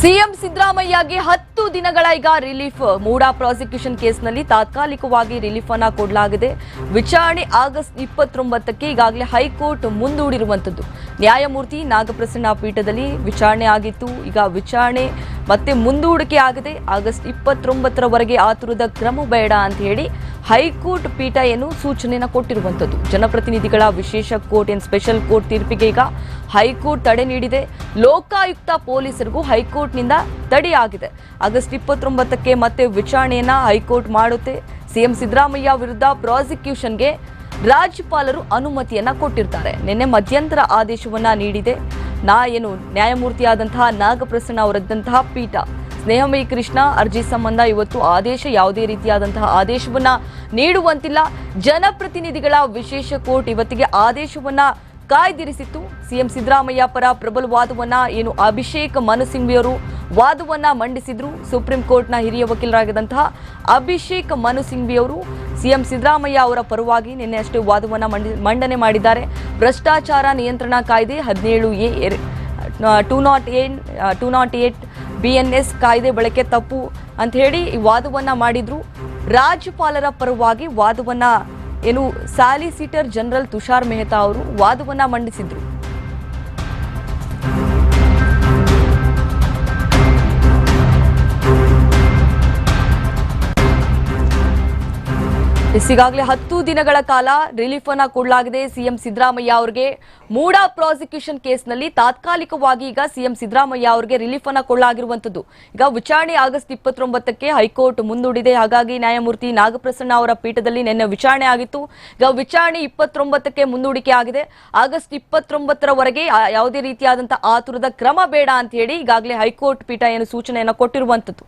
CM ಸಿದ್ದರಾಮಯ್ಯಗೆ ಹತ್ತು ದಿನಗಳ ಈಗ ರಿಲೀಫ್. ಮೂಡಾ ಪ್ರಾಸಿಕ್ಯೂಷನ್ ಕೇಸ್ನಲ್ಲಿ ತಾತ್ಕಾಲಿಕವಾಗಿ ರಿಲೀಫ್ ಅನ್ನ ಕೊಡಲಾಗಿದೆ. ವಿಚಾರಣೆ ಆಗಸ್ಟ್ ಇಪ್ಪತ್ತೊಂಬತ್ತಕ್ಕೆ ಈಗಾಗಲೇ ಹೈಕೋರ್ಟ್ ಮುಂದೂಡಿರುವಂತದ್ದು ನ್ಯಾಯಮೂರ್ತಿ ನಾಗಪ್ರಸನ್ನ ಪೀಠದಲ್ಲಿ ವಿಚಾರಣೆ ಆಗಿತ್ತು. ಈಗ ವಿಚಾರಣೆ ಮತ್ತೆ ಮುಂದೂಡಿಕೆ ಆಗಿದೆ. ಆಗಸ್ಟ್ ಇಪ್ಪತ್ತೊಂಬತ್ತರವರೆಗೆ ಆತುರದ ಕ್ರಮ ಬೇಡ ಅಂತ ಹೇಳಿ ಹೈಕೋರ್ಟ್ ಪೀಠ ಏನು ಸೂಚನೆಯನ್ನು ಕೊಟ್ಟಿರುವಂತದ್ದು ಜನಪ್ರತಿನಿಧಿಗಳ ವಿಶೇಷ ಕೋರ್ಟ್ ಏನು ಸ್ಪೆಷಲ್ ಕೋರ್ಟ್ ತೀರ್ಪಿಗೆ ಈಗ ಹೈಕೋರ್ಟ್ ತಡೆ ನೀಡಿದೆ. ಲೋಕಾಯುಕ್ತ ಪೊಲೀಸರಿಗೂ ಹೈಕೋರ್ಟ್ನಿಂದ ತಡೆಯಾಗಿದೆ. ಆಗಸ್ಟ್ ಇಪ್ಪತ್ತೊಂಬತ್ತಕ್ಕೆ ಮತ್ತೆ ವಿಚಾರಣೆಯನ್ನ ಹೈಕೋರ್ಟ್ ಮಾಡುತ್ತೆ. ಸಿಎಂ ಸಿದ್ದರಾಮಯ್ಯ ವಿರುದ್ಧ ಪ್ರಾಸಿಕ್ಯೂಷನ್ಗೆ ರಾಜ್ಯಪಾಲರು ಅನುಮತಿಯನ್ನ ಕೊಟ್ಟಿರ್ತಾರೆ. ನಿನ್ನೆ ಮಧ್ಯಂತರ ಆದೇಶವನ್ನ ನೀಡಿದೆ. ನಾ ಏನು ನ್ಯಾಯಮೂರ್ತಿಯಾದಂತಹ ನಾಗಪ್ರಸನ್ನ ಅವರದ್ದಂತಹ ಪೀಠ. ಸ್ನೇಹಮಯಿ ಕೃಷ್ಣ ಅರ್ಜಿ ಸಂಬಂಧ ಇವತ್ತು ಆದೇಶ ಯಾವುದೇ ರೀತಿಯಾದಂತಹ ಆದೇಶವನ್ನ ನೀಡುವಂತಿಲ್ಲ. ಜನಪ್ರತಿನಿಧಿಗಳ ವಿಶೇಷ ಕೋರ್ಟ್ ಇವತ್ತಿಗೆ ಆದೇಶವನ್ನ ಕಾಯ್ದಿರಿಸಿತ್ತು. ಸಿಎಂ ಸಿದ್ದರಾಮಯ್ಯ ಪರ ಪ್ರಬಲ ವಾದವನ್ನ ಏನು ಅಭಿಷೇಕ್ ಮನು ಸಿಂಘ್ವಿಯವರು ವಾದವನ್ನ ಮಂಡಿಸಿದ್ರು. ಸುಪ್ರೀಂ ಕೋರ್ಟ್ನ ಹಿರಿಯ ವಕೀಲರಾಗಿದ್ದಂತಹ ಅಭಿಷೇಕ್ ಮನು ಸಿಂಘ್ವಿಯವರು ಸಿಎಂ ಸಿದ್ದರಾಮಯ್ಯ ಅವರ ಪರವಾಗಿ ನಿನ್ನೆ ಅಷ್ಟೇ ವಾದವನ್ನ ಮಂಡಿ, ಮಂಡನೆ ಮಾಡಿದ್ದಾರೆ. ಭ್ರಷ್ಟಾಚಾರ ನಿಯಂತ್ರಣ ಕಾಯ್ದೆ ಹದಿನೇಳು ಎ ಟೂ ನಾಟ್ ಏನ್ two not eight B N S ಕಾಯ್ದೆ ಬಳಕೆ ತಪ್ಪು ಅಂತ ಹೇಳಿ ಈ ವಾದವನ್ನ ಮಾಡಿದ್ರು. ರಾಜ್ಯಪಾಲರ ಪರವಾಗಿ ವಾದವನ್ನ ಏನು ಸಾಲಿಸಿಟರ್ ಜನರಲ್ ತುಷಾರ್ ಮೆಹ್ತಾ ಅವರು ವಾದವನ್ನ ಮಂಡಿಸಿದ್ರು. ಈಗಾಗಲೇ ಹತ್ತು ದಿನಗಳ ಕಾಲ ರಿಲೀಫ್ ಅನ್ನ ಕೊಡಲಾಗಿದೆ ಸಿಎಂ ಸಿದ್ದರಾಮಯ್ಯ ಅವರಿಗೆ. ಮೂಡಾ ಪ್ರಾಸಿಕ್ಯೂಷನ್ ಕೇಸ್ನಲ್ಲಿ ತಾತ್ಕಾಲಿಕವಾಗಿ ಈಗ ಸಿಎಂ ಸಿದ್ದರಾಮಯ್ಯ ಅವರಿಗೆ ರಿಲೀಫ್ ಅನ್ನ ಕೊಡಲಾಗಿರುವಂತದ್ದು ಈಗ ವಿಚಾರಣೆ ಆಗಸ್ಟ್ ಇಪ್ಪತ್ತೊಂಬತ್ತಕ್ಕೆ ಹೈಕೋರ್ಟ್ ಮುಂದೂಡಿದೆ. ಹಾಗಾಗಿ ನ್ಯಾಯಮೂರ್ತಿ ನಾಗಪ್ರಸನ್ನ ಅವರ ಪೀಠದಲ್ಲಿ ನಿನ್ನೆ ವಿಚಾರಣೆ ಆಗಿತ್ತು. ಈಗ ವಿಚಾರಣೆ ಇಪ್ಪತ್ತೊಂಬತ್ತಕ್ಕೆ ಮುಂದೂಡಿಕೆ ಆಗಿದೆ. ಆಗಸ್ಟ್ ಇಪ್ಪತ್ತೊಂಬತ್ತರವರೆಗೆ ಯಾವುದೇ ರೀತಿಯಾದಂತಹ ಆತುರದ ಕ್ರಮ ಬೇಡ ಅಂತ ಹೇಳಿ ಈಗಾಗಲೇ ಹೈಕೋರ್ಟ್ ಪೀಠ ಏನು ಸೂಚನೆಯನ್ನು ಕೊಟ್ಟಿರುವಂತದ್ದು